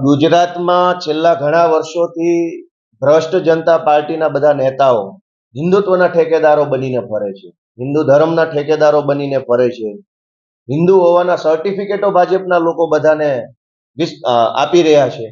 ગુજરાતમાં છેલ્લા ઘણા વર્ષોથી ભ્રષ્ટ જનતા પાર્ટીના બધા નેતાઓ હિન્દુત્વના ઠેકેદારો બનીને ફરે છે. હિન્દુ ધર્મના ઠેકેદારો બનીને ફરે છે. હિન્દુ હોવાના સર્ટિફિકેટો ભાજપના લોકો બધાને આપી રહ્યા છે.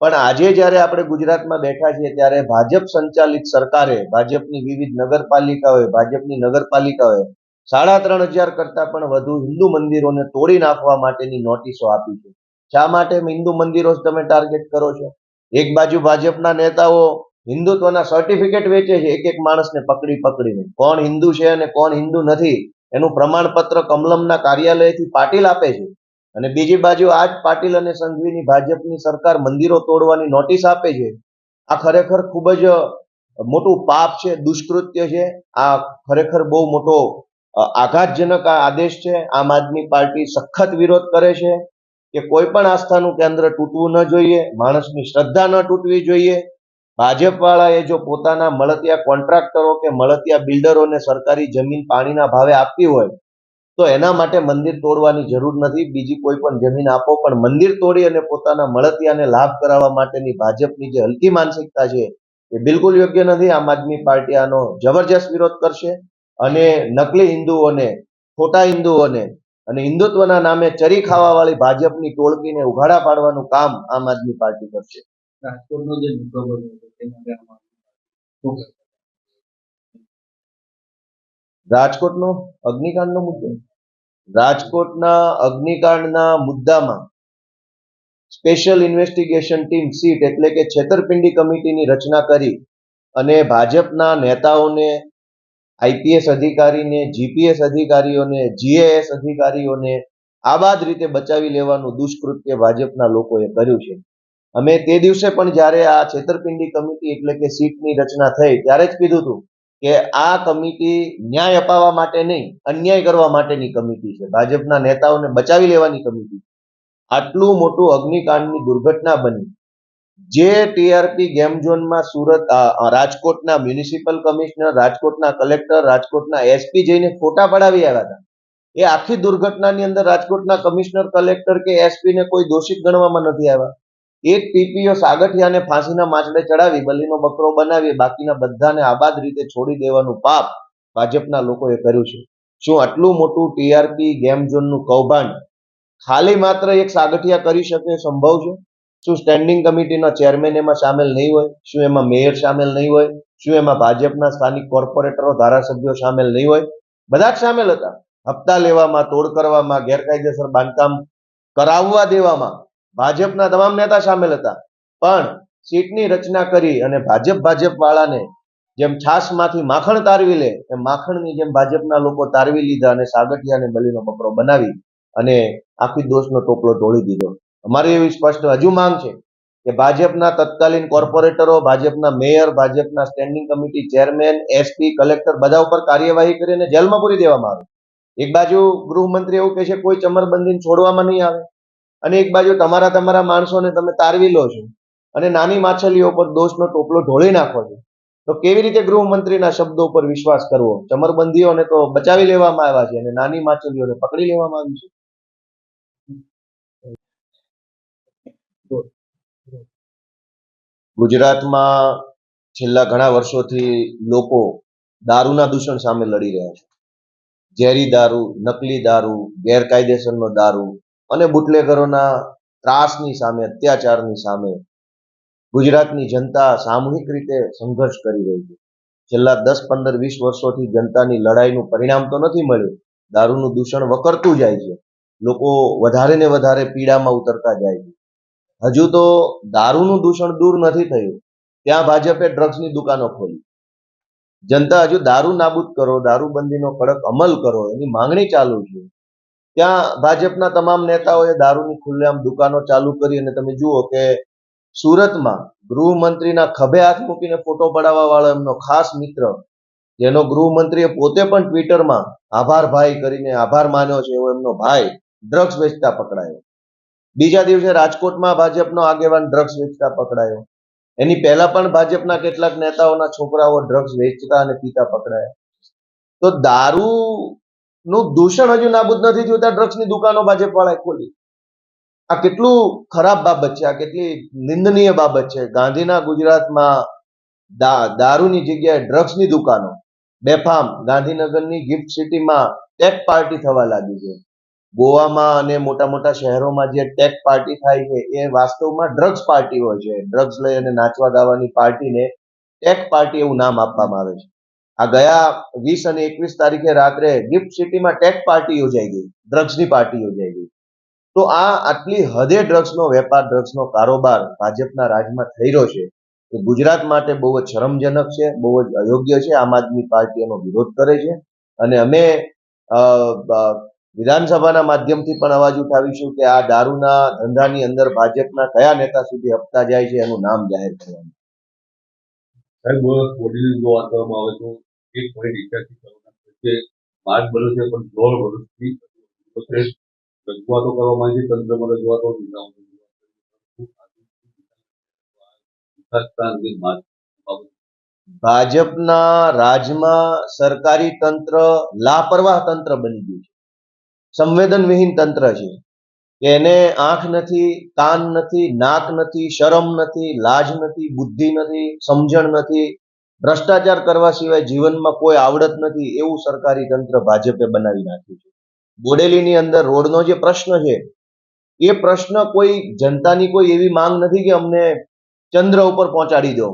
પણ આજે જ્યારે આપણે ગુજરાતમાં બેઠા છીએ ત્યારે ભાજપ સંચાલિત સરકારે ભાજપની વિવિધ નગરપાલિકાઓએ, ભાજપની નગરપાલિકાઓએ સાડા ત્રણ હજાર કરતા પણ વધુ હિન્દુ મંદિરોને તોડી નાખવા માટેની નોટિસો આપી છે. શા માટે હિન્દુ મંદિરો તમે ટાર્ગેટ કરો છો? એક બાજુ ભાજપના નેતાઓ હિન્દુત્વના સર્ટિફિકેટ વેચે છે, એક એક માણસને પકડી પકડીને. કોણ હિન્દુ છે અને કોણ હિન્દુ નથી, એનું પ્રમાણપત્ર કમલમના કાર્યાલયથી પાટીલ આપે છે. અને બીજી બાજુ આ જ પાટીલ અને સંઘવીની ભાજપની સરકાર મંદિરો તોડવાની નોટિસ આપે છે. આ ખરેખર ખૂબ જ મોટું પાપ છે, દુષ્કૃત્ય છે. આ ખરેખર બહુ મોટો આઘાતજનક આ આદેશ છે. આમ આદમી પાર્ટી સખત વિરોધ કરે છે. કે કોઈ પણ આસ્થાનું કેન્દ્ર તૂટવું ન જોઈએ, માણસની શ્રદ્ધા ન તૂટવી જોઈએ. ભાજપવાળાએ જો પોતાના મળતિયા કોન્ટ્રાક્ટરો કે મળતિયા બિલ્ડરોને સરકારી જમીન પાણીના ભાવે આપવી હોય, તો એના માટે મંદિર તોડવાની જરૂર નથી. બીજી કોઈ પણ જમીન આપો, પણ મંદિર તોડી અને પોતાના મળતિયાને લાભ કરાવવા માટેની ભાજપની જે હલકી માનસિકતા છે, એ બિલકુલ યોગ્ય નથી. આમ આદમી પાર્ટી આનો જબરજસ્ત વિરોધ કરશે અને નકલી હિન્દુઓને, ખોટા હિન્દુઓને અને હિન્દુત્વના નામે ચરી ખાવા વાળી ભાજપની ટોળકીને ઉઘાડા પાડવાનું કામ આમ આદમી પાર્ટી કરશે રાજકોટનો જે મુદ્દો બન્યો? રાજકોટનો અગ્નિકાંડનો મુદ્દો રાજકોટના અગ્નિકાંડના મુદ્દામાં સ્પેશિયલ ઇન્વેસ્ટિગેશન ટીમ સીટ એટલે કે છેતરપિંડી કમિટીની રચના કરી અને ભાજપના નેતાઓને આઈપીએસ અધિકારીને, જીપીએસ અધિકારીઓને, જીએએસ અધિકારીઓને આબાદ રીતે બચાવી લેવાનું દુષ્કૃત્ય ભાજપના લોકોએ કર્યું છે. અમે તે દિવસે પણ જ્યારે આ છેતરપિંડી કમિટી એટલે કે સીટની રચના થઈ ત્યારે જ કીધું હતું કે આ કમિટી ન્યાય અપાવવા માટે નહીં, અન્યાય કરવા માટેની કમિટી છે. ભાજપના નેતાઓને બચાવી લેવાની કમિટી. આટલું મોટું અગ્નિકાંડની દુર્ઘટના બની. જે ટીઆરપી ગેમ ઝોનમાં સુરત રાજકોટના મ્યુનિસિપલ કમિશનર, રાજકોટના કલેક્ટર, રાજકોટના એસપી જઈને ફોટા પડાવી આવ્યા હતા. એ આખી દુર્ઘટનાની અંદર રાજકોટના કમિશનર, કલેક્ટર કે એસપીને કોઈ દોષિત ગણવામાં નથી આવ્યા. એક પીપીઓ સાગઠિયાને ફાંસીના માછડે ચડાવી, બલીનો બકરો બનાવી, બાકીના બધાને આબાદ રીતે છોડી દેવાનું પાપ ભાજપના લોકોએ કર્યું છે. શું આટલું મોટું ટીઆરપી ગેમ ઝોનનું કૌભાંડ ખાલી માત્ર એક સાગઠિયા કરી શકે સંભવ છે? શું સ્ટેન્ડિંગ કમિટીના ચેરમેન એમાં સામેલ નહીં હોય? શું એમાં મેયર સામેલ નહીં હોય? શું એમાં ભાજપના સ્થાનિક કોર્પોરેટરો ધારાસભ્યો સામેલ નહીં હોય? બધા જ સામેલ હતા. હપ્તા લેવામાં, તોડ કરવામાં, ગેરકાયદેસર બાંધકામ કરાવવા દેવામાં ભાજપના તમામ નેતા સામેલ હતા. પણ સીટની રચના કરી અને ભાજપ ભાજપ વાળાને જેમ છાશમાંથી માખણ તારવી લે, એમ માખણની જેમ ભાજપના લોકો તારવી લીધા અને સાગઠિયાને બલીનો બકરો બનાવી અને આખી દોષનો ટોપલો ઢોળી દીધો. અમારી એવી સ્પષ્ટ હજુ માંગ છે કે ભાજપના તત્કાલીન કોર્પોરેટરો, ભાજપના મેયર, ભાજપના standing committee chairman SP collector બધા ઉપર કાર્યવાહી કરીને જેલમાં પૂરી દેવામાં આવે. એક બાજુ ગૃહમંત્રી એવું કહે છે, કોઈ ચમરબંધીને છોડવામાં નહીં આવે. અને એક બાજુ તમારા તમારા માણસોને તમે તારવી લો છો અને નાની માછલીઓ પર દોષનો ટોપલો ઢોળી નાખો છો. તો કેવી રીતે ગૃહમંત્રીના શબ્દો પર વિશ્વાસ કરવો? ચમરબંધીઓને તો બચાવી લેવામાં આવ્યા છે અને નાની માછલીઓને પકડી લેવામાં આવી છે. ગુજરાતમાં છેલ્લા ઘણા વર્ષોથી લોકો દારૂના દૂષણ સામે લડી રહ્યા છે. ઝેરી દારૂ, નકલી દારૂ, ગેરકાયદેસરનો દારૂ અને બુટલેગરોના ત્રાસની સામે, અત્યાચારની સામે ગુજરાતની જનતા સામૂહિક રીતે સંઘર્ષ કરી રહી છે. છેલ્લા દસ, પંદર, વીસ વર્ષોથી જનતાની લડાઈનું પરિણામ તો નથી મળ્યું. દારૂનું દૂષણ વકરતું જાય છે. લોકો વધારે ને વધારે પીડામાં ઉતરતા જાય છે. હજુ તો દારૂનું દૂષણ દૂર નથી થયું. ત્યાં ભાજપે ડ્રગ્સની દુકાનો ખોલી. જનતા હજુ દારૂ નાબૂદ કરો, દારૂબંધીનો કડક અમલ કરો, એની માંગણી ચાલુ છે. ત્યાં ભાજપના તમામ નેતાઓએ દારૂની ખુલ્લેઆમ દુકાનો ચાલુ કરી અને તમે જુઓ કે સુરતમાં ગૃહમંત્રીના ખભે હાથ મૂકીને ફોટો પડાવવા વાળો એમનો ખાસ મિત્ર, જેનો ગૃહમંત્રીએ પોતે પણ ટ્વિટરમાં આભાર ભાઈ કરીને આભાર માન્યો છે, એવો એમનો ભાઈ ડ્રગ્સ વેચતા પકડાયો. બીજા દિવસે રાજકોટમાં ભાજપનો આગેવાન ડ્રગ્સ વેચતા પકડાયો. એની પહેલા પણ ભાજપના કેટલાક નેતાઓના છોકરાઓ ડ્રગ્સ વેચતા અને પીતા પકડાયા. તો દારૂ નું દૂષણ હજુ નાબૂદ નથી થયું, ત્યાં ડ્રગ્સની દુકાનો ભાજપ વાળાએ ખોલી. આ કેટલું ખરાબ બાબત છે, આ કેટલી નિંદનીય બાબત છે. ગાંધીના ગુજરાતમાં દારૂની જગ્યાએ ડ્રગ્સની દુકાનો. બેફામ ગાંધીનગરની ગિફ્ટ સિટીમાં ટેક પાર્ટી થવા લાગી છે. ગોવામાં અને મોટા મોટા શહેરોમાં જે ટેક પાર્ટી થાય છે, એ વાસ્તવમાં ડ્રગ્સ પાર્ટી હોય છે. ડ્રગ્સ લઈ અને નાચવા ગાવાની પાર્ટીને ટેક પાર્ટી એવું નામ આપવામાં આવે છે. આ ગયા વીસ અને એકવીસ તારીખે રાત્રે ગિફ્ટ સિટીમાં ટેક પાર્ટી યોજાઈ ગઈ. ડ્રગ્સની પાર્ટી યોજાઈ ગઈ. તો આ આટલી હદે ડ્રગ્સનો વેપાર ડ્રગ્સનો કારોબાર ભાજપના રાજમાં થઈ રહ્યો છે. એ ગુજરાત માટે બહુ જ શરમજનક છે, બહુ જ અયોગ્ય છે. આમ આદમી પાર્ટી એનો વિરોધ કરે છે. અને અમે વિધાનસભાના માધ્યમથી પણ અવાજ ઉઠાવીશું કે આ દારૂના ધંધાની અંદર ભાજપના કયા નેતા સુધી હપ્તા જાય છે એનું નામ જાહેર કરવાનું સાહેબ મોડીની જો આવે તો એક પોઈન્ટ ઇત્યાસી કરોડના ખર્ચે માર્ગ બન્યો પણ દોઢ વર્ષથી રજૂઆતો કરવામાં આવી તંત્રમાં રજૂઆતો ભાજપના રાજમાં સરકારી તંત્ર લાપરવાહ તંત્ર બની ગયું છે સંવેદનવિહીન તંત્ર છે કે એને આંખ નથી, કાન નથી, નાક નથી, શરમ નથી, લાજ નથી, બુદ્ધિ નથી, સમજણ નથી. ભ્રષ્ટાચાર કરવા સિવાય જીવનમાં કોઈ આવડત નથી એવું સરકારી તંત્ર ભાજપે બનાવી નાખ્યું છે. બોડેલીની અંદર રોડનો જે પ્રશ્ન છે, એ પ્રશ્ન કોઈ જનતાની કોઈ એવી માંગ નથી કે અમને ચંદ્ર ઉપર પહોંચાડી દો,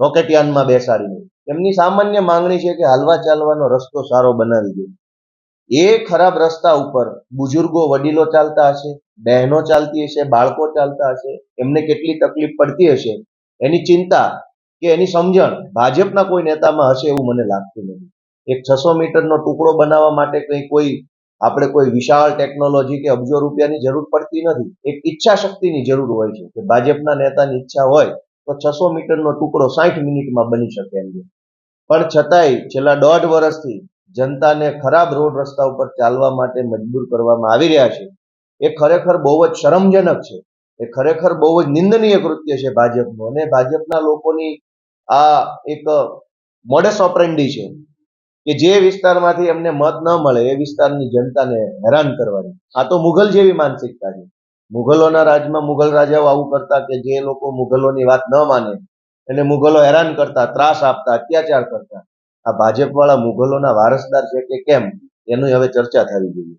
રોકેટયાનમાં બેસાડીને. એમની સામાન્ય માંગણી છે કે હાલવા ચાલવાનો રસ્તો સારો બનાવી દો. એ ખરાબ રસ્તા ઉપર બુજુર્ગો વડીલો ચાલતા હશે, બહેનો ચાલતી હશે, બાળકો ચાલતા હશે, એમને કેટલી તકલીફ પડતી હશે, એની ચિંતા કે એની સમજણ ભાજપના કોઈ નેતામાં હશે એવું મને લાગતું નથી. એક છસો મીટરનો ટુકડો બનાવવા માટે કંઈ કોઈ, આપણે કોઈ વિશાળ ટેકનોલોજી કે અબજો રૂપિયાની જરૂર પડતી નથી. એક ઈચ્છા શક્તિની જરૂર હોય છે કે ભાજપના નેતાની ઈચ્છા હોય તો છસો મીટરનો ટુકડો સાઠ મિનિટમાં બની શકે એમ છે. પણ છતાંય છેલ્લા દોઢ વર્ષથી જનતાને ખરાબ રોડ રસ્તા ઉપર ચાલવા માટે મજબૂર કરવામાં આવી રહ્યા છે. એ ખરેખર બહુ જ શરમજનક છે. એ ખરેખર બહુ જ નિંદનીય કૃત્ય છે ભાજપનું. અને ભાજપના લોકોની આ એક મોડસ ઓપરેન્ડી છે કે જે વિસ્તારમાંથી એમને મત ન મળે એ વિસ્તારની જનતાને હેરાન કરવાની. આ તો મુઘલ જેવી માનસિકતા છે. મુઘલોના રાજમાં મુઘલ રાજાઓ આવું કરતા કે જે લોકો મુઘલોની વાત ન માને, એને મુઘલો હેરાન કરતા, ત્રાસ આપતા, અત્યાચાર કરતા. આ ભાજપ વાળા મુઘલોના વારસદાર છે કે કેમ? એનું હવે ચર્ચા થવી જોઈએ.